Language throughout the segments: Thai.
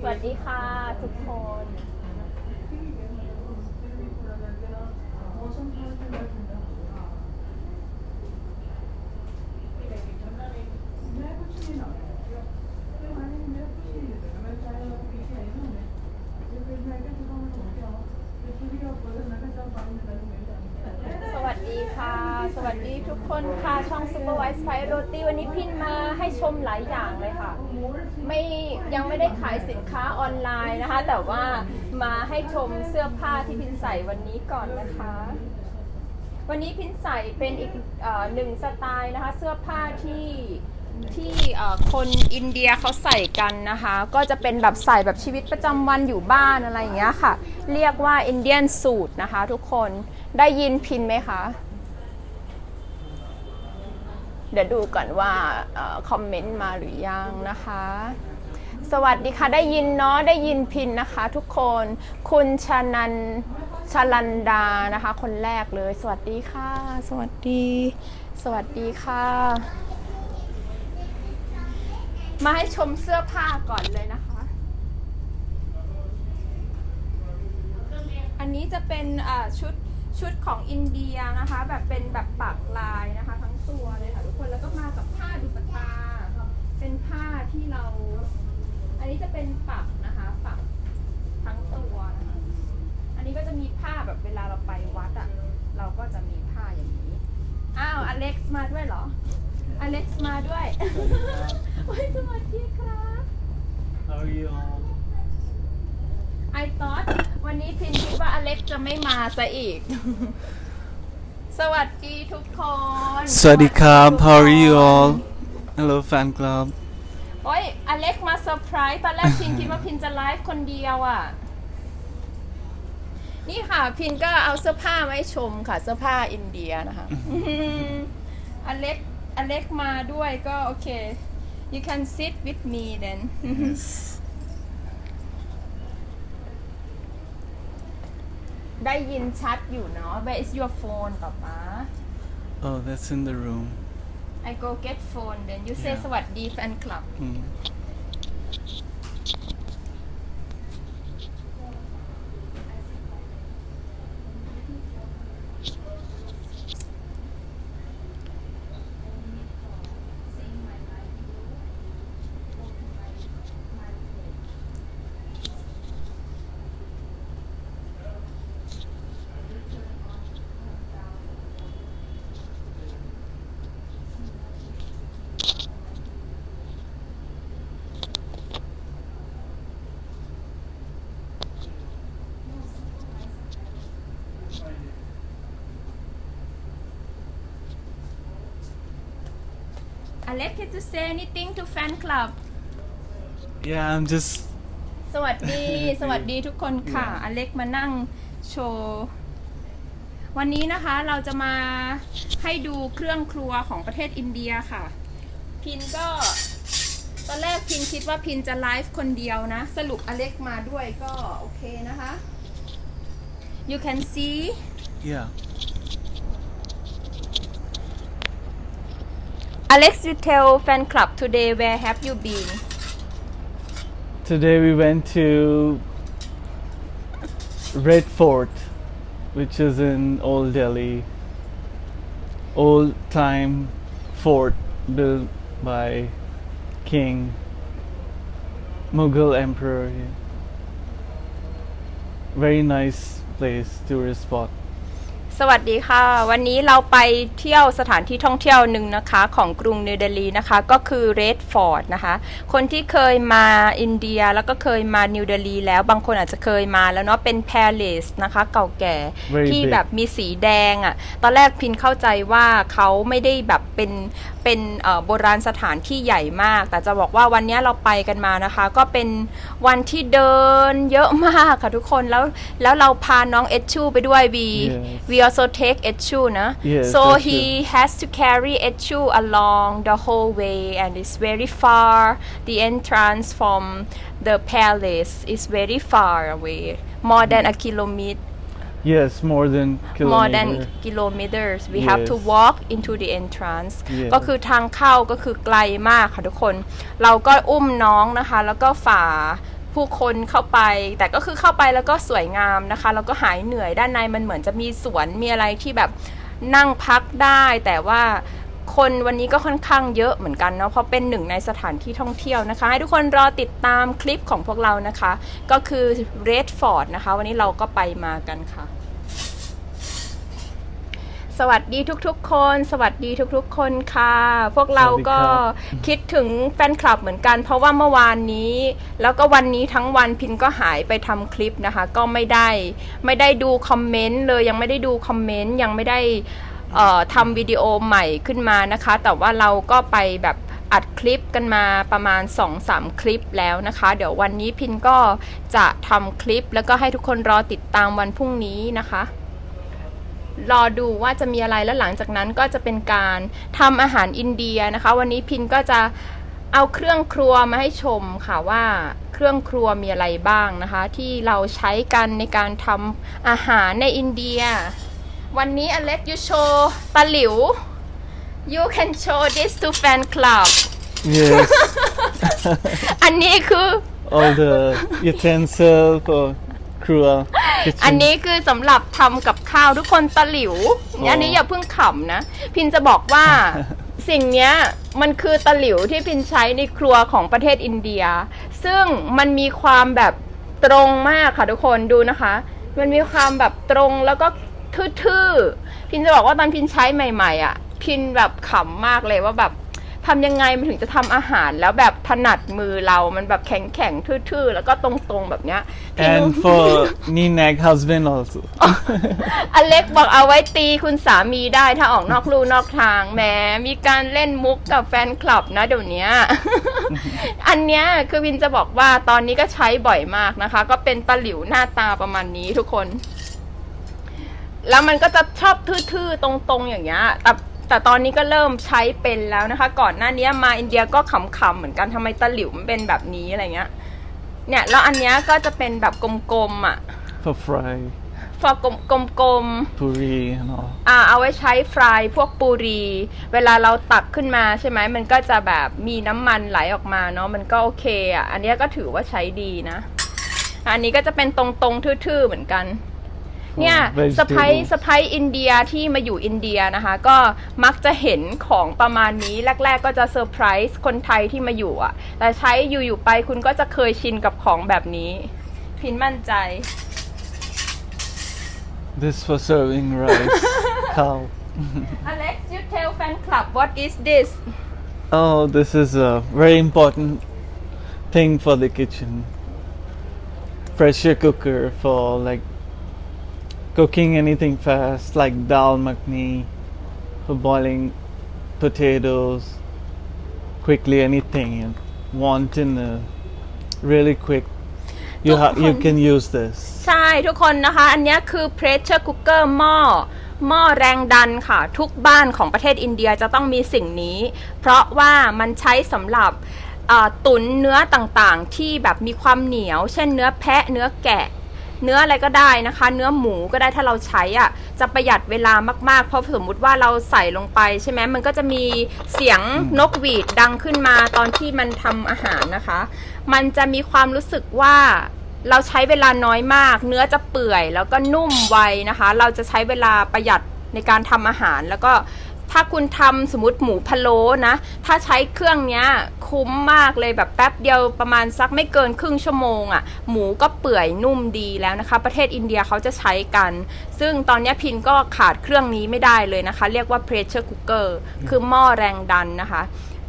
สวัสดีค่ะทุกคน สวัสดีค่ะ สวัสดีทุกคนค่ะ ช่อง Supervise Fight Roti วันนี้พินมาให้ชมหลายอย่างเลย ไม่ยังไม่ได้ขายสินค้าออนไลน์นะคะ แต่ว่ามาให้ชมเสื้อผ้าที่พินใส่วันนี้ก่อนนะคะ วันนี้พินใส่เป็นอีกอหนึ่งสไตล์นะคะ เสื้อผ้าที่ที่คนอินเดียเขาใส่กันนะคะ ก็จะเป็นแบบใส่แบบชีวิตประจำวันอยู่บ้านอะไรอย่างเงี้ยค่ะ เรียกว่าอินเดียนสูทนะคะ ทุกคนได้ยินพินไหมคะ เดี๋ยวดูก่อนว่าคอมเมนต์มาหรือยังนะคะ สวัสดีค่ะ ได้ยินเนาะได้ยินพินนะคะทุกคนคุณชนันชลันดานะคะ คนแรกเลย สวัสดีค่ะ สวัสดี สวัสดีค่ะ มาให้ชมเสื้อผ้าก่อนเลยนะคะ อันนี้จะเป็นอ่าชุดชุดของอินเดียนะคะ แบบเป็นแบบปักลายนะคะ ทั้งตัวเลยค่ะทุกคน แล้วก็มากับผ้าดุปตา เป็นผ้าที่เรา อันนี้จะเป็นปักนะคะ ปักทั้งตัวนะคะ อันนี้ก็จะมีผ้าแบบเวลาเราไปวัดอะ่ะ เราก็จะมีผ้าอย่างนี้ อ้าว อเล็กซ์มาด้วยเหรอ อเล็กซ์มาด้วยโอ้ยสวัสดีครับ How are you all? I thought วันนี้พินคิดว่าอเล็กซ์จะไม่มาซะอีก สวัสดีทุกคน Swaddy Krab, ทุก how are you คน all? Hello fan club. โอ้ยอเล็กซ์มาเซอร์ไพรส์ตอนแรกพินคิดว่าพินจะไลฟ์คนเดียวอะ นี่ค่ะ พินก็เอาเสื้อผ้ามาให้ชมค่ะ เสื้อผ้าอินเดียนะคะอเล็กอเล็กมาด้วยก็โอเค you can sit with me then ได้ยินชัดอยู่เนาะ Where is your phone ป๊าป๊า Oh, that's in the room. I go get phone then you say Yeah. สวัสดีแฟนคลับ Mm. Alex can you say anything to fan club Yeah, I'm just สวัสดี สวัสดีทุกคนค่ะ อเล็กมานั่งโชว์ วันนี้นะคะเราจะมาให้ดูเครื่องครัวของประเทศอินเดียค่ะ พินก็ ตอนแรกพินคิดว่าพินจะไลฟ์คนเดียวนะ สรุปอเล็กมาด้วยก็โอเคนะคะ you can see yeah. Alex you tell fan club today where have you been Today we went to Red Fort, which is in Old Delhi. Old time fort built by King Mughal Emperor. Very nice place, tourist spot. สวัสดีค่ะ วันนี้เราไปเที่ยวสถานที่ท่องเที่ยวหนึ่งนะคะของกรุงนิวเดลีนะคะก็คือเรดฟอร์ดนะคะคนที่เคยมาอินเดียแล้วก็เคยมานิวเดลีแล้วบางคนอาจจะเคยมาแล้วเนาะเป็นแพลสนะคะเก่าแก่ Very ที่ big แบบมีสีแดงอะ่ะตอนแรกพินเข้าใจว่าเขาไม่ได้แบบเป็น เป็นเอ่อโบราณสถานที่ใหญ่มาก แต่จะบอกว่าวันนี้เราไปกันมานะคะ ก็เป็นวันที่เดินเยอะมากค่ะทุกคนแล้วแล้วเราพาน้องเอชชูไปด้วยวี Yes. we also take Echu นะ Yes, so that's he has to carry Echu along the whole way and it's very far the entrance from the palace is very far away more than a kilometer Yes, more than kilometer. more than kilometers we have to Yes. walk into the entrance Yes. ก็คือทางเข้าก็คือไกลมากค่ะทุกคน เราก็อุ้มน้องนะคะ แล้วก็ฝ่าภูผู้คนเข้าไป แต่ก็คือเข้าไปแล้วก็สวยงามนะคะ แล้วก็หายเหนื่อยด้านในมันเหมือนจะมีสวนมีอะไรที่แบบนั่งพักได้ แต่ว่า คนวันนี้ก็ค่อนข้างเยอะเหมือนกันเนาะเพราะเป็นหนึ่งในสถานที่ท่องเที่ยวนะคะ ให้ทุกคนรอติดตามคลิปของพวกเรานะคะ ก็คือ Redford นะคะ วันนี้เราก็ไปมากันค่ะ สวัสดีทุกๆคน สวัสดีทุกๆคนค่ะ พวกเราก็สวัสดีครับคิดถึงแฟนคลับเหมือนกัน เพราะว่าเมื่อวานนี้ แล้วก็วันนี้ทั้งวันพินก็หายไปทำคลิปนะคะ ก็ไม่ได้ ไม่ได้ดูคอมเมนต์เลยยังไม่ได้ดูคอมเมนต์ยังไม่ได้เอ่อ ทำวิดีโอใหม่ขึ้นมานะคะ แต่ว่าเราก็ไปแบบอัดคลิปกันมาประมาณ 2-3 คลิปแล้วนะคะ เดี๋ยววันนี้พินก็จะทำคลิป แล้วก็ให้ทุกคนรอติดตามวันพรุ่งนี้นะคะ รอดูว่าจะมีอะไรแล้วหลังจากนั้นก็จะเป็นการทำอาหารอินเดียนะคะ วันนี้พินก็จะเอาเครื่องครัวมาให้ชมค่ะว่าเครื่องครัวมีอะไรบ้างนะคะ ที่เราใช้กันในการทำอาหารในอินเดีย วันนี้อเล็กยูโชว์ตะหลิว you can show this to fan club Yes. อันนี้คือ All the utensil for crew อัน kitchen. นี้คือสำหรับทำกับข้าวทุกคนตะหลิว อ๋ออั อันนี้อย่าเพิ่งขำนะ พินจะบอกว่า สิ่งเนี้ยมันคือตะหลิวที่พินใช้ในครัวของประเทศอินเดีย ซึ่งมันมีความแบบตรงมากค่ะทุกคนดูนะคะ มันมีความแบบตรงแล้วก็ ทื่อๆ พินจะบอกว่าตอนพินใช้ใหม่ๆ อะ พินแบบขำมากเลยว่าแบบทำยังไงมันถึงจะทำอาหารแล้วแบบถนัดมือเรามันแบบแข็งๆทื่อๆ แล้วก็ตรงๆแบบเนี้ยพิน And for Ninak husband also. อเล็กบอกเอาไว้ตีคุณสามีได้ถ้าออกนอกลู่นอกทางแหมมีการเล่นมุกกับแฟนคลับนะเดี๋ยวเนี้ยอันเนี้ยคือวินจะบอกว่าตอนนี้ก็ใช้บ่อยมากนะคะ ก็เป็นตะหลิวหน้าตาประมาณนี้ทุกคน แล้วมันก็จะชอบทื่อๆ ตรงๆอย่างเงี้ย แต่แต่ตอนนี้ก็เริ่มใช้เป็นแล้วนะคะ ก่อนหน้านี้มาอินเดียก็ขำๆเหมือนกันทำไมตะหลิวมันเป็นแบบนี้อะไรเงี้ย เนี่ยแล้วอันเนี้ยก็จะเป็นแบบกลมๆอะ For fry, ฟอกกลมๆ puri and all. อ่าเอาไว้ใช้ฟรายพวกปูรี เวลาเราตักขึ้นมาใช่ไหมมันก็จะแบบมีน้ำมันไหลออกมาเนาะมันก็โอเคอะ อันเนี้ยก็ถือว่าใช้ดีนะ อันนี้ก็จะเป็นตรงๆทื่อๆเหมือนกัน เนี่ย vegetable สะพ้ยสะพ้ยอินเดียที่มาอยู่อินเดียนะคะ ก็มักจะเห็นของประมาณนี้แรก ๆ ก็จะเซอร์ไพรส์คนไทยที่มาอยู่อะ แต่ใช้อยู่ๆไปคุณก็จะเคยชินกับของแบบนี้ พินมั่นใจ This for serving rice. Cow. Alex you tell fan club what is this Oh, this is a very important thing for the kitchen. Pressure cooker for like cooking anything fast, like dal makhni, for boiling potatoes, quickly anything you want in a really quick. You ha- you can use this. ใช่ทุกคนนะคะ อันเนี้ยคือ pressure cooker หม้อหม้อแรงดันค่ะ ทุกบ้านของประเทศอินเดียจะต้องมีสิ่งนี้ เพราะว่ามันใช้สำหรับอ่าตุนเนื้อต่างๆ ที่แบบมีความเหนียว เช่นเนื้อแพะเนื้อแกะ เนื้ออะไรก็ได้นะคะ เนื้อหมูก็ได้ถ้าเราใช้อะจะประหยัดเวลามากๆ เพราะสมมุติว่าเราใส่ลงไปใช่ไหมมันก็จะมีเสียงนกหวีดดังขึ้นมาตอนที่มันทำอาหารนะคะ มันจะมีความรู้สึกว่าเราใช้เวลาน้อยมาก เนื้อจะเปื่อยแล้วก็นุ่มไวนะคะ เราจะใช้เวลาประหยัดในการทำอาหารแล้วก็ ถ้าคุณทำสมมติหมูพะโล้นะ ถ้าใช้เครื่องเนี้ยคุ้มมากเลยแบบแป๊บเดียวประมาณสักไม่เกินครึ่งชั่วโมงอะ่ะ หมูก็เปื่อยนุ่มดีแล้วนะคะ ประเทศอินเดียเขาจะใช้กัน ซึ่งตอนนี้พินก็ขาดเครื่องนี้ไม่ได้เลยนะคะ เรียกว่า pressure cooker คือหม้อแรงดันนะคะ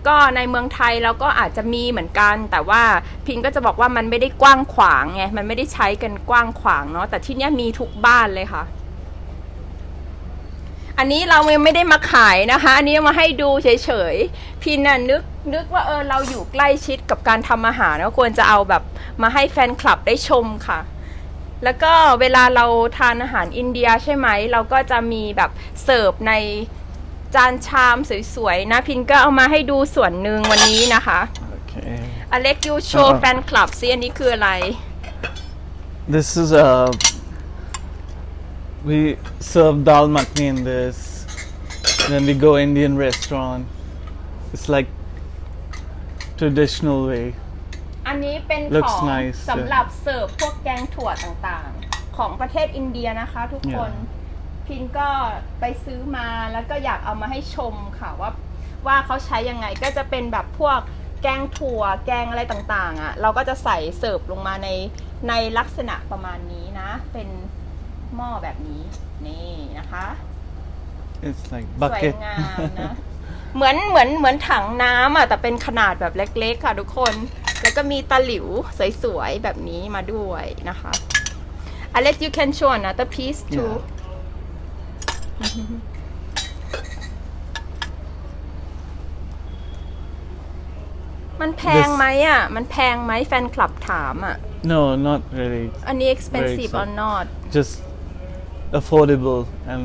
ก็ในเมืองไทยเราก็อาจจะมีเหมือนกัน แต่ว่าพิงก็จะบอกว่ามันไม่ได้กว้างขวางไงมันไม่ได้ใช้กันกว้างขวางเนาะแต่ที่เนี้ยมีทุกบ้านเลยค่ะ อันนี้เรายังไม่ได้มาขายนะคะ อันนี้มาให้ดูเฉยๆ พินน่ะนึกนึกว่าเออเราอยู่ใกล้ชิดกับการทำอาหารแล้วควรจะเอาแบบมาให้แฟนคลับได้ชมค่ะ แล้วก็เวลาเราทานอาหารอินเดียใช่ไหม เราก็จะมีแบบเสิร์ฟในจานชามสวยๆ นะ พินก็เอามาให้ดูส่วนหนึ่งวันนี้นะคะ Okay. อเล็กยูโชว์แฟนคลับซิอันนี้คืออะไร This is a. We serve dal makhni in this. When we go Indian restaurant, it's like traditional way. อันนี้เป็นข Looks อง nice, สำหรับเสิร์ฟพวกแกงถั่วต่างๆ ของประเทศอินเดียนะคะทุกคน พินก็ไปซื้อมาแล้วก็อยากเอามาให้ชมค่ะว่าว่าเขาใช้ยังไงก็จะเป็นแบบพวกแกงถั่วแกงอะไรต่างๆอะ่ะเราก็จะใส่เสิร์ฟลงมาในในลักษณะประมาณนี้นะ เป็น หม้อแบบนี้ นี่นะคะ It's like สวย bucket. งามนะ เหมือนเหมือนเหมือนถังน้ำอะแต่เป็นขนาดแบบเล็กๆค่ะทุกคน แล้วก็มีตะหลิวสวยๆ แบบนี้มาด้วยนะคะ Alex you can show another piece too Yeah. มันแพงไหมอะ มันแพงไหมแฟนคลับถามอะ No, not really. อันนี้ expensive or expensive. not Just affordable and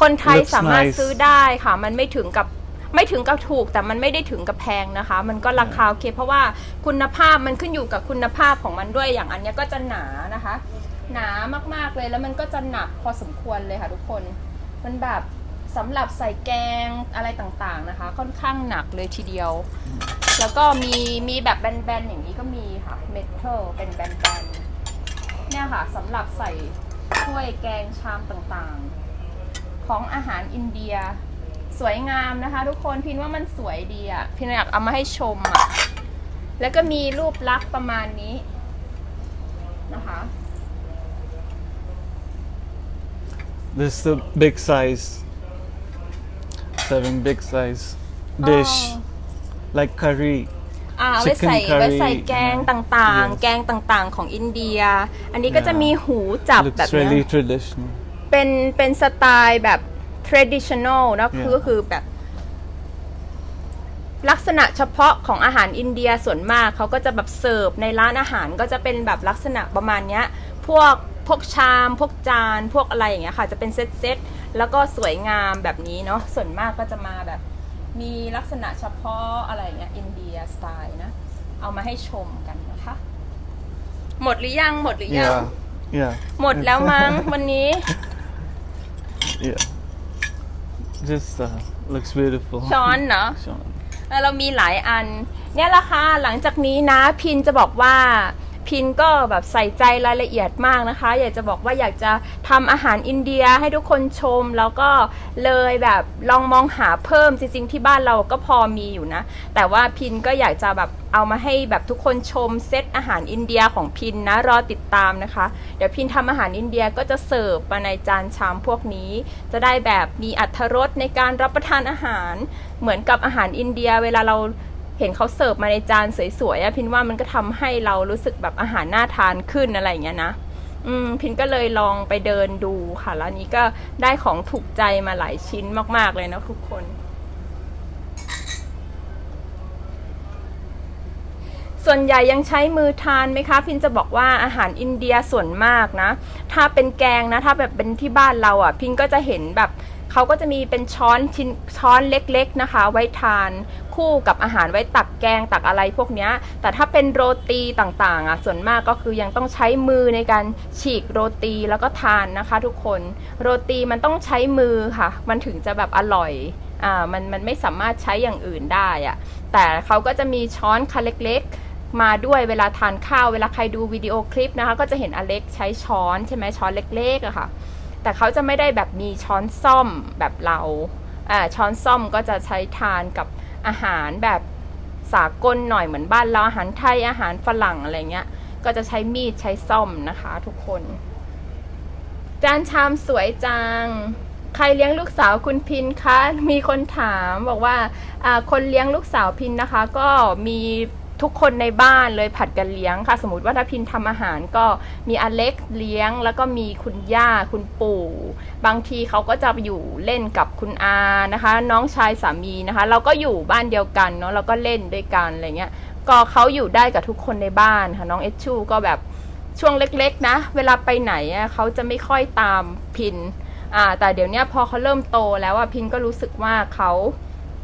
คนไทย Looks สามารถ nice ซื้อได้ค่ะ มันไม่ถึงกับไม่ถึงกับถูก แต่มันไม่ได้ถึงกับแพงนะคะ มันก็ราคาโอเค เพราะว่าคุณภาพมันขึ้นอยู่กับคุณภาพของมันด้วยอย่างอันเนี้ยก็จะหนานะคะ หนามากๆเลยแล้วมันก็จะหนักพอสมควรเลยค่ะทุกคน มันแบบสำหรับใส่แกงอะไรต่างๆนะคะ ค่อนข้างหนักเลยทีเดียว แล้วก็มีมีแบบแบนๆอย่างนี้ก็มีค่ะเมทัลเป็นแบนๆเนี่ยค่ะสำหรับใส่ ถ้วยแกงชามต่างๆ ของอาหารอินเดีย สวยงามนะคะ ทุกคนพินว่ามันสวยดีอะ่ะพินอยากเอามาให้ชมอะ่ะแล้วก็มีรูปลักษณ์ประมาณนี้นะคะ this is the big size. Serving big size dish อ๋อ like curry. อ่าเอาไว้ใส่ Chicken ไว้ใส่ curry แกงต่างๆ Yes แกงต่างๆ ของอินเดีย อันนี้ก็จะ Yeah มีหูจับ Looks แบบเนี้ย really traditional. เป็นเป็นสไตล์แบบ traditional นะ Yeah. คือก็คือแบบ ลักษณะเฉพาะของอาหารอินเดียส่วนมากเขาก็จะแบบเสิร์ฟในร้านอาหารก็จะเป็นแบบลักษณะประมาณเนี้ย พวกพวกชาม พวกจาน พวกอะไรอย่างเงี้ยค่ะ จะเป็นเซตเซตๆแล้วก็สวยงามแบบนี้เนาะส่วนมากก็จะมาแบบ มีลักษณะเฉพาะอะไรอย่างเงี้ย อินเดียสไตล์นะ เอามาให้ชมกันนะคะ หมดหรือยังหมดหรือยัง Yeah. Yeah. หมดแล้วมั้งวันนี้ Yeah. Just uh, looks beautiful. ช้อนเนาะ Sean. แล้วเรามีหลายอัน เนี่ยแหละค่ะ หลังจากนี้นะพินจะบอกว่า พินก็แบบใส่ใจรายละเอียดมากนะคะ อยากจะบอกว่าอยากจะทำอาหารอินเดียให้ทุกคนชม แล้วก็เลยแบบลองมองหาเพิ่มจริง ๆ ที่บ้านเราก็พอมีอยู่นะ แต่ว่าพินก็อยากจะแบบเอามาให้แบบทุกคนชมเซตอาหารอินเดียของพินนะรอติดตามนะคะ เดี๋ยวพินทำอาหารอินเดียก็จะเสิร์ฟมาในจานชามพวกนี้ จะได้แบบมีอัตรสในการรับประทานอาหาร เหมือนกับอาหารอินเดีย เวลาเรา เห็นเขาเสิร์ฟมาในจานสวยๆอะพินว่ามันก็ทำให้เรารู้สึกแบบอาหารน่าทานขึ้นอะไรอย่างเงี้ยนะ อืม พินก็เลยลองไปเดินดูค่ะแล้วนี้ก็ได้ของถูกใจมาหลายชิ้นมาก ๆเลยนะทุกคนส่วนใหญ่ยังใช้มือทานไหมคะพินจะบอกว่าอาหารอินเดียส่วนมากนะ ถ้าเป็นแกงนะ ถ้าแบบเป็นที่บ้านเราอะ พินก็จะเห็นแบบ เขาก็จะมีเป็นช้อนชิ้นช้อนเล็กๆนะคะ ไว้ทานคู่กับอาหารไว้ตักแกงตักอะไรพวกนี้แต่ถ้าเป็นโรตีต่างๆอะส่วนมากก็คือยังต้องใช้มือในการฉีกโรตีแล้วก็ทานนะคะ ทุกคนโรตีมันต้องใช้มือค่ะ มันถึงจะแบบอร่อยอ่ามันมันไม่สามารถใช้อย่างอื่นได้อะแต่เขาก็จะมีช้อนคันเล็กๆมาด้วยเวลาทานข้าวเวลาใครดูวิดีโอคลิปนะคะ ก็จะเห็นอเล็กใช้ช้อนใช่ไหมช้อนเล็กๆอะค่ะ แต่เขาจะไม่ได้แบบมีช้อนซ่อมแบบเราอ่าช้อนซ่อมก็จะใช้ทานกับอาหารแบบสากลหน่อยเหมือนบ้านเราอาหารไทยอาหารฝรั่งอะไรเงี้ย ก็จะใช้มีดใช้ซ่อมนะคะ ทุกคน จานชามสวยจัง ใครเลี้ยงลูกสาวคุณพินคะ มีคนถามบอกว่าอ่าคนเลี้ยงลูกสาวพินนะคะ ก็มี ทุกคนในบ้านเลยผัดกันเลี้ยงค่ะ สมมติว่าถ้าพินทำอาหารก็มีอเล็กเลี้ยง แล้วก็มีคุณย่าคุณปู่ บางทีเขาก็จะไปอยู่เล่นกับคุณอานะคะ น้องชายสามีนะคะ เราก็อยู่บ้านเดียวกันเนาะเราก็เล่นด้วยกันอะไรเงี้ยก็เขาอยู่ได้กับทุกคนในบ้านค่ะน้องเอชชูก็แบบช่วงเล็กๆ นะ เวลาไปไหนอะเขาจะไม่ค่อยตามพินอ่าแต่เดี๋ยวนี้พอเขาเริ่มโตแล้วอะพินก็รู้สึกว่าเขา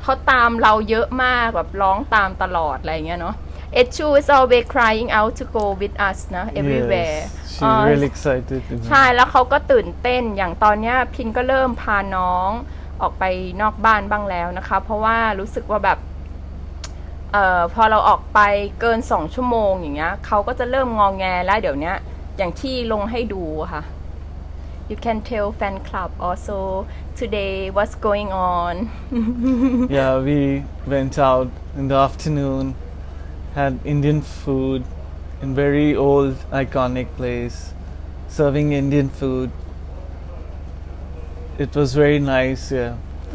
เขาตามเราเยอะมากแบบร้องตามตลอดอะไรเงี้ยเนาะ Echu is always crying out to go with us นะ everywhere Yes. She's อ่า really excited. to go. ใช่แล้วเขาก็ตื่นเต้นอย่างตอนเนี้ยพินก็เริ่มพาน้องออกไปนอกบ้านบ้างแล้วนะคะ เพราะว่ารู้สึกว่าแบบเอ่อพอเราออกไปเกินสองชั่วโมงอย่างเงี้ยเขาก็จะเริ่มงองแงแล้วเดี๋ยวเนี้ยอย่างที่ลงให้ดูอะค่ะ you can tell fan club also today what's going on Yeah, we went out in the afternoon, had Indian food in very old iconic place, serving Indian food. It was very nice, yeah.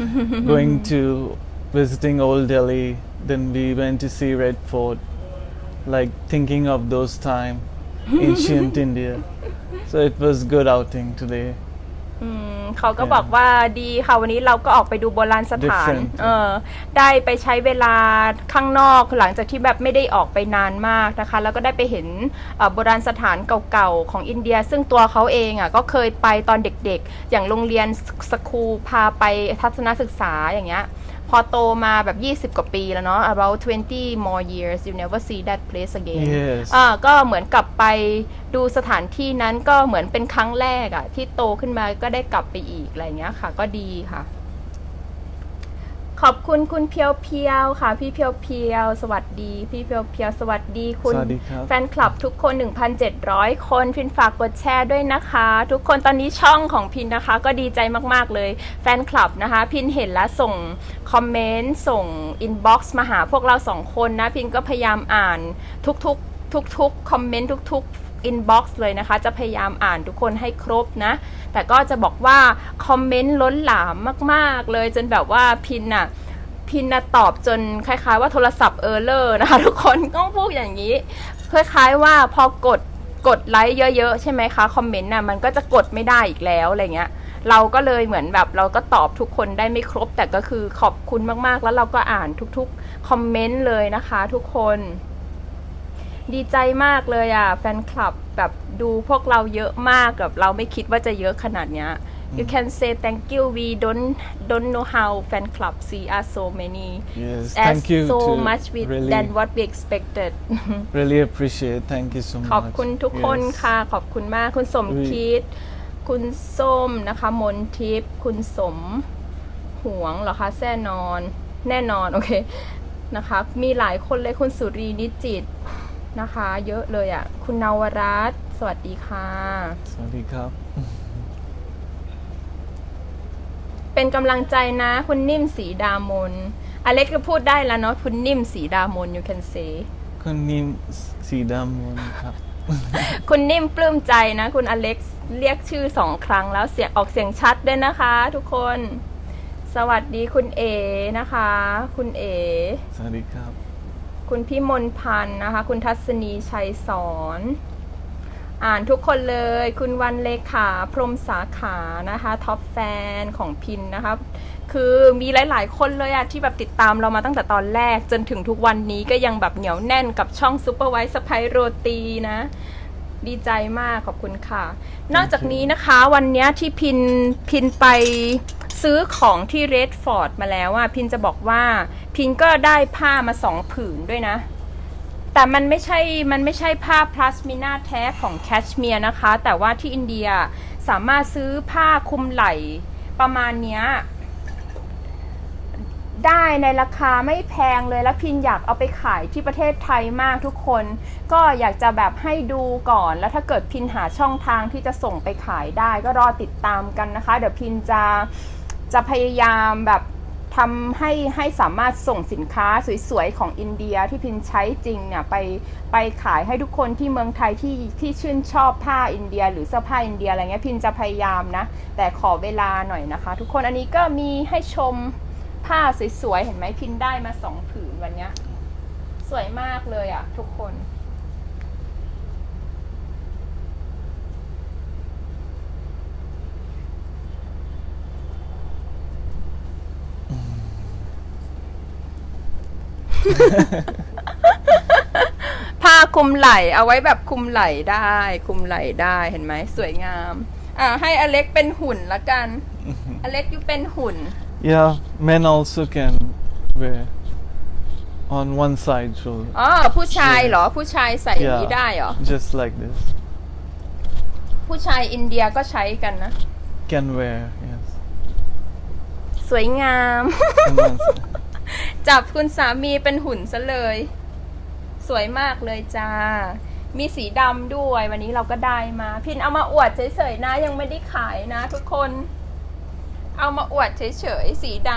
Going to visiting old Delhi, then we went to see Red Fort, like thinking of those time, ancient India. So it was good outing today. อืมเขาก็บอกว่าดีค่ะวันนี้เราก็ออกไปดูโบราณสถาน Different เออได้ไปใช้เวลาข้างนอกหลังจากที่แบบไม่ได้ออกไปนานมากนะคะ แล้วก็ได้ไปเห็นเอ่อโบราณสถานเก่าๆ ของอินเดีย ซึ่งตัวเขาเองอะก็เคยไปตอนเด็กๆ อย่างโรงเรียนสคูลพาไปทัศนศึกษาอย่างเงี้ยพ อโตมาแบบ 20 กว่าปีแล้วเนาะ about 20 more years you never see that place again Yes. อ่าก็เหมือนกลับไปดูสถานที่นั้นก็เหมือนเป็นครั้งแรกอะที่โตขึ้นมาก็ได้กลับไปอีกอะไรเงี้ยค่ะ ก็ดีค่ะ ขอบคุณคุณเพียวเพียวๆค่ะ พี่เพียวเพียวๆสวัสดี พี่เพียวเพียวๆสวัสดีคุณสวัสดีครับ แฟนคลับทุกคน 1,700 คนพินฝากกดแชร์ด้วยนะคะ ทุกคนตอนนี้ช่องของพินนะคะ ก็ดีใจมากๆเลย แฟนคลับนะคะ พินเห็นแล้วส่งคอมเมนต์ส่งอินบ็อกซ์มาหาพวกเราสองคนนะ พินก็พยายามอ่านทุกๆทุกๆคอมเมนต์ทุกๆ อินบ็อกซ์เลยนะคะ จะพยายามอ่านทุกคนให้ครบนะ แต่ก็จะบอกว่า คอมเมนต์ล้นหลามมาก ๆ เลยจนแบบว่าพินอะพินนะตอบจนคล้าย ๆ ว่าโทรศัพท์เออร์เลอร์นะคะทุกคนต้องพูดอย่างนี้ คล้ายๆว่าพอกดกดไลค์เยอะๆ ใช่ไหมคะ คอมเมนต์น่ะมันก็จะกดไม่ได้อีกแล้วอะไรเงี้ยเราก็เลยเหมือนแบบเราก็ตอบทุกคนได้ไม่ครบ แต่ก็คือขอบคุณมากๆ แล้วเราก็อ่านทุกๆ คอมเมนต์เลยนะคะทุกคน ดีใจมากเลยอะแฟนคลับแบบดูพวกเราเยอะมากกับเราไม่คิดว่าจะเยอะขนาดเนี้ย you can say thank you we don't don't know how fan club see us so many Yes, as thank you so to much with really, than what we expected really appreciate. Thank you so much. ขอบคุณทุกคน Yes. ค่ะ ขอบคุณมาก คุณสมคิด คุณส้มนะคะ มนทิพย์ คุณสมหวงเหรอคะแน่นอน แน่นอน โอเค นะคะ มีหลายคนเลย คุณสุรีนิจิต นะคะ เยอะเลยอะ่ะ คุณนวรัตน์สวัสดีค่ะ สวัสดีครับ เป็นกำลังใจนะ คุณนิ่มสีดามน อเล็กก็พูดได้แล้วเนาะคุณนิ่มสีดามน you can say คุณนิมสีดำมนครับ คุณนิ่มปลื้มใจนะ คุณอเล็กซ์เรียกชื่อสองครั้งแล้วเสียงออกเสียงชัดด้วยนะคะ ทุกคน สวัสดีคุณเอนะคะ คุณเอ สวัสดีครับ คุณพี่มนพันธ์นะคะ คุณทัศนีชัยสอนอ่านทุกคนเลย คุณวันเลขาพรมสาขานะคะท็อปแฟนของพินนะคะคือมีหลาย ๆ คนเลยอะที่แบบติดตามเรามาตั้งแต่ตอนแรกจนถึงทุกวันนี้ก็ยังแบบเหนียวแน่นกับช่องซูเปอร์ไวส์สไปโรตีนะ ดีใจมากขอบคุณค่ะ นอกจากนี้นะคะวันนี้ที่พินพินไป ซื้อของที่เรดฟอร์ดมาแล้วอะพินจะบอกว่า พินก็ได้ผ้ามาสองผืนด้วยนะ แต่มันไม่ใช่ มันไม่ใช่ผ้าพลาสมินาแท้ของแคชเมียร์นะคะ แต่ว่าที่อินเดียสามารถซื้อผ้าคลุมไหล่ประมาณเนี้ยได้ในราคาไม่แพงเลยแล้วพินอยากเอาไปขายที่ประเทศไทยมากทุกคน ก็อยากจะแบบให้ดูก่อน แล้วถ้าเกิดพินหาช่องทางที่จะส่งไปขายได้ก็รอติดตามกันนะคะ เดี๋ยวพินจะ จะพยายามแบบทำให้ให้สามารถส่งสินค้าสวยๆ ของอินเดียที่พินใช้จริงเนี่ยไปไปขายให้ทุกคนที่เมืองไทยที่ที่ชื่นชอบผ้าอินเดีย หรือเสื้อผ้าอินเดียอะไรเงี้ยพินจะพยายามนะ แต่ขอเวลาหน่อยนะคะ ทุกคนอันนี้ก็มีให้ชมผ้าสวยๆ เห็นไหมพินได้มาสองผืนวันเนี้ยสวยมากเลยอะทุกคน ผ้าคลุมไหล่เอาไว้แบบคลุมไหล่ได้ คลุมไหล่ได้เห็นไหมสวยงาม อ่าให้อเล็กเป็นหุ่นละกัน อเล็กอยู่เป็นหุ่น Yeah, men also can wear on one side shoulder. อ๋อผู้ชายเหรอผู้ชายใส่อย่างนี้ได้เหรอ Just like this. ผู้ชายอินเดียก็ใช้กันนะ Can wear, yes. สวยงาม On one side. จับคุณสามีเป็นหุ่นซะเลย สวยมากเลยจ้า มีสีดำด้วยวันนี้เราก็ได้มา พินเอามาอวดเฉยๆนะ ยังไม่ได้ขายนะ ทุกคน เอามาอวดเฉยๆสีด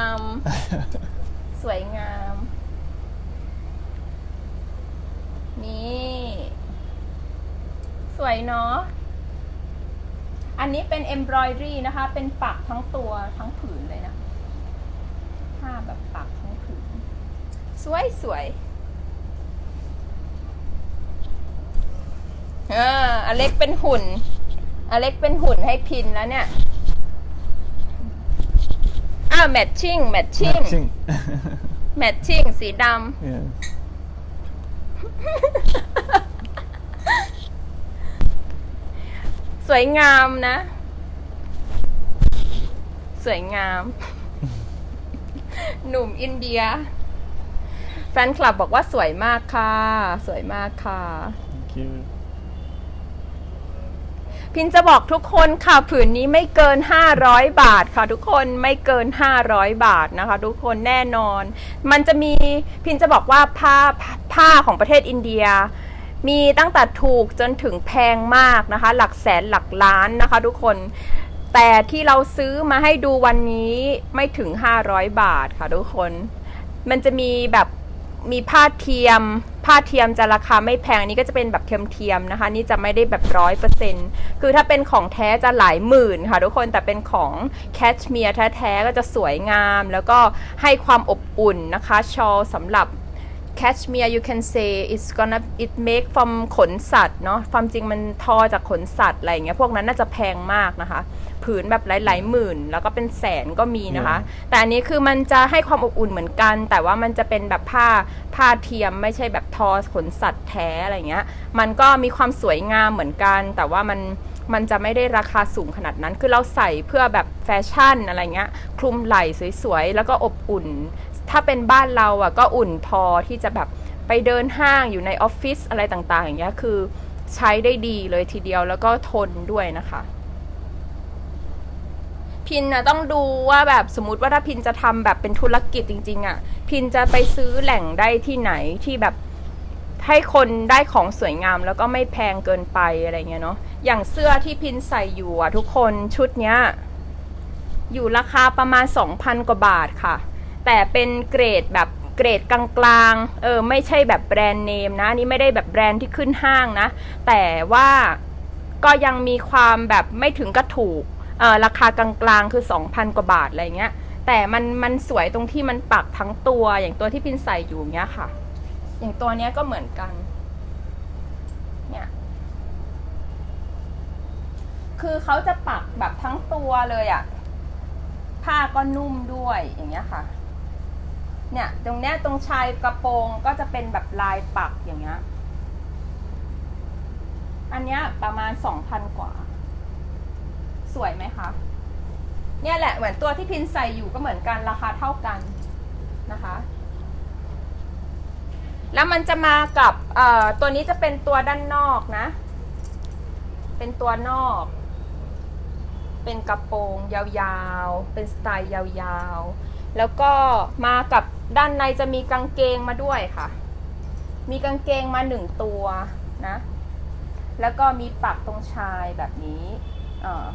ำสวยงาม นี่ สวยเนาะอันนี้เป็น embroidery นะคะ เป็นปักทั้งตัวทั้งผืนเลยนะ ผ้าแบบปักทั้งผืน สวยสวยเอออเล็กเป็นหุ่น อเล็กเป็นหุ่นให้พินแล้วเนี่ยอ้าวแมทชิ่งแมทชิ่ง Matching. แมทชิ่งสีด yeah. ำสวยงามนะ สวยงาม หนุ่มอินเดียแฟนคลับบอกว่าสวยมากค่ะ สวยมากค่ะ Thank you. พินจะบอกทุกคนค่ะผืนนี้ไม่เกิน 500 บาทค่ะ ทุกคนไม่เกิน 500 บาทนะคะ ทุกคนแน่นอน มันจะมีพินจะบอกว่าผ้าผ้าของประเทศอินเดีย มีตั้งแต่ถูกจนถึงแพงมากนะคะ หลักแสนหลักล้านนะคะ ทุกคนแต่ที่เราซื้อมาให้ดูวันนี้ไม่ถึง 500 บาทค่ะ ทุกคน มันจะมีแบบ มีผ้าเทียม ผ้าเทียมจะราคาไม่แพงอันนี้ก็จะเป็นแบบเทียมๆนะคะ นี่จะไม่ได้แบบร้อยเปอร์เซ็นต์คือถ้าเป็นของแท้จะหลายหมื่นค่ะทุกคนแต่เป็นของแคชเมียร์แท้ๆก็จะสวยงาม แล้วก็ให้ความอบอุ่นนะคะชอลสำหรับ cashmere you can say it's gonna it make from ขนสัตว์เนาะความจริงมันทอจากขนสัตว์อะไรอย่างเงี้ยพวกนั้นน่าจะแพงมากนะคะ ผืนแบบหลายๆหมื่น แล้วก็เป็นแสนก็มีนะคะ แต่อันนี้คือมันจะให้ความอบอุ่นเหมือนกัน แต่ว่ามันจะเป็นแบบผ้าผ้าเทียมไม่ใช่แบบทอขนสัตว์แท้อะไรเงี้ย มันก็มีความสวยงามเหมือนกัน แต่ว่ามันมันจะไม่ได้ราคาสูงขนาดนั้น คือเราใส่เพื่อแบบแฟชั่นอะไรเงี้ย คลุมไหล่สวยๆ แล้วก็อบอุ่น ถ้าเป็นบ้านเราอะก็อุ่นพอที่จะแบบไปเดินห้างอยู่ในออฟฟิศอะไรต่างๆ อย่างเงี้ย คือใช้ได้ดีเลยทีเดียวแล้วก็ทนด้วยนะคะ พินนะต้องดูว่าแบบสมมติว่าถ้าพินจะทำแบบเป็นธุรกิจจริง ๆอะ่ะ พินจะไปซื้อแหล่งได้ที่ไหนที่แบบให้คนได้ของสวยงามแล้วก็ไม่แพงเกินไปอะไรเงี้ยเนาะอย่างเสื้อที่พินใส่อยู่อะทุกคนชุดเนี้ย อยู่ราคาประมาณ 2,000 กว่าบาทค่ะ แต่เป็นเกรดแบบเกรดกลางๆ เออ ไม่ใช่แบบแบรนด์เนมนะนนี่ไม่ได้แบบแบรนด์ที่ขึ้นห้างนะ แต่ว่าก็ยังมีความแบบไม่ถึงกระถูก เออราคากลางๆคือ 2,000 กว่าบาทอะไรเงี้ย แต่มันมันสวยตรงที่มันปักทั้งตัวอย่างตัวที่พินใส่อยู่เนี้ยค่ะ อย่างตัวเนี้ยก็เหมือนกัน เนี่ย คือเขาจะปักแบบทั้งตัวเลยอะ่ะ ผ้าก็นุ่มด้วยอย่างเงี้ยค่ะ เนี่ยตรงเนี้ยตรงชายกระโปรงก็จะเป็นแบบลายปักอย่างเงี้ย อันเนี้ยประมาณสองพันกว่า สวยไหมคะเนี่ยแหละเหมือนตัวที่พินใส่อยู่ก็เหมือนกันราคาเท่ากันนะคะ แล้วมันจะมากับตัวนี้จะเป็นตัวด้านนอกนะ เป็นตัวนอก เป็นกระโปรงยาวๆ เป็นสไตล์ยาวๆ แล้วก็มากับด้านในจะมีกางเกงมาด้วยค่ะ มีกางเกงมาหนึ่งตัวนะ แล้วก็มีปักตรงชายแบบนี้อ่า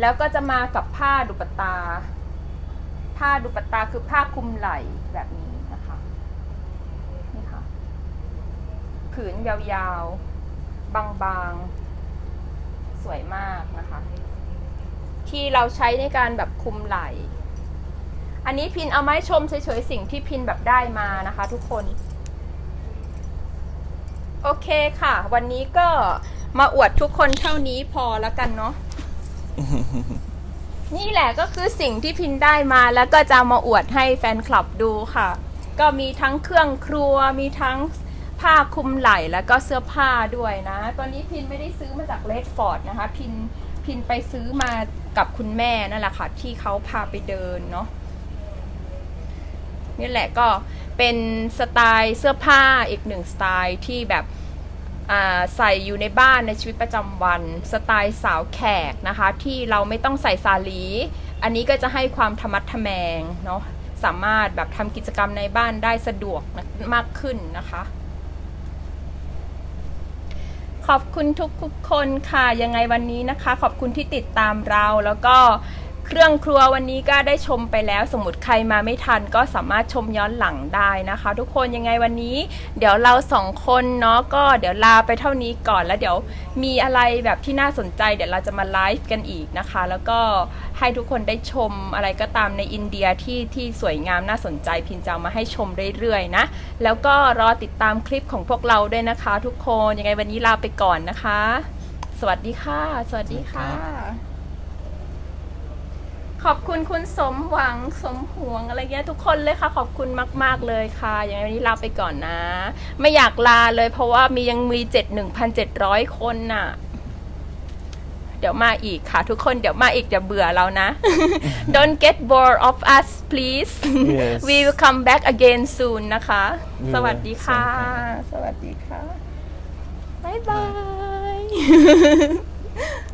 แล้วก็จะมากับผ้าดุปตา ผ้าดุปตาคือผ้าคลุมไหล่แบบนี้นะคะนี่ค่ะผืนยาวๆ บางๆ สวยมากนะคะ ที่เราใช้ในการแบบคลุมไหล่ อันนี้พินเอาไม้ชมเฉยๆ สิ่งที่พินแบบได้มานะคะทุกคนโอเคค่ะ วันนี้ก็มาอวดทุกคนเท่านี้พอแล้วกันเนาะ นี่แหละก็คือสิ่งที่พินได้มาแล้วก็จะมาอวดให้แฟนคลับดูค่ะ ก็มีทั้งเครื่องครัวมีทั้งผ้าคลุมไหล่แล้วก็เสื้อผ้าด้วยนะ ตอนนี้พินไม่ได้ซื้อมาจากเลดฟอร์ดนะคะ พินพินไปซื้อมากับคุณแม่นั่นแหละค่ะ ที่เขาพาไปเดินเนาะนี่แหละก็เป็นสไตล์เสื้อผ้าอีกหนึ่งสไตล์ที่แบบ ใส่อยู่ในบ้านในชีวิตประจำวัน สไตล์สาวแขกนะคะ ที่เราไม่ต้องใส่สาลี อันนี้ก็จะให้ความธรรมัดทแมงเนาะสามารถแบบทำกิจกรรมในบ้านได้สะดวกมากขึ้นนะคะขอบคุณทุกๆคนค่ะ ยังไงวันนี้นะคะ ขอบคุณที่ติดตามเราแล้วก็ เครื่องครัววันนี้ก็ได้ชมไปแล้ว สมมติใครมาไม่ทันก็สามารถชมย้อนหลังได้นะคะ ทุกคนยังไงวันนี้ เดี๋ยวเราสองคนเนาะก็เดี๋ยวลาไปเท่านี้ก่อนแล้วเดี๋ยวมีอะไรแบบที่น่าสนใจ เดี๋ยวเราจะมาไลฟ์กันอีกนะคะ แล้วก็ให้ทุกคนได้ชมอะไรก็ตามในอินเดียที่ที่สวยงามน่าสนใจพินจะมาให้ชมเรื่อยๆนะแล้วก็รอติดตามคลิปของพวกเราด้วยนะคะ ทุกคนยังไงวันนี้ลาไปก่อนนะคะ สวัสดีค่ะ สวัสดีค่ะ ขอบคุณคุณสมหวังสมหวงอะไรเงี้ยทุกคนเลยค่ะ ขอบคุณมาก ๆ เลยค่ะ อย่างวันนี้ลาไปก่อนนะ ไม่อยากลาเลย เพราะว่ามียังมีเจ็ดหนึ่งพันเจ็ดร้อยคนน่ะ เดี๋ยวมาอีกค่ะ ทุกคนเดี๋ยวมาอีกเดี๋ยวเบื่อเรานะ Don't get bored of us please Yes. we will come back again soon นะคะ We สวัสดีค่ะ will. สวัสดีค่ะ บ๊ายบาย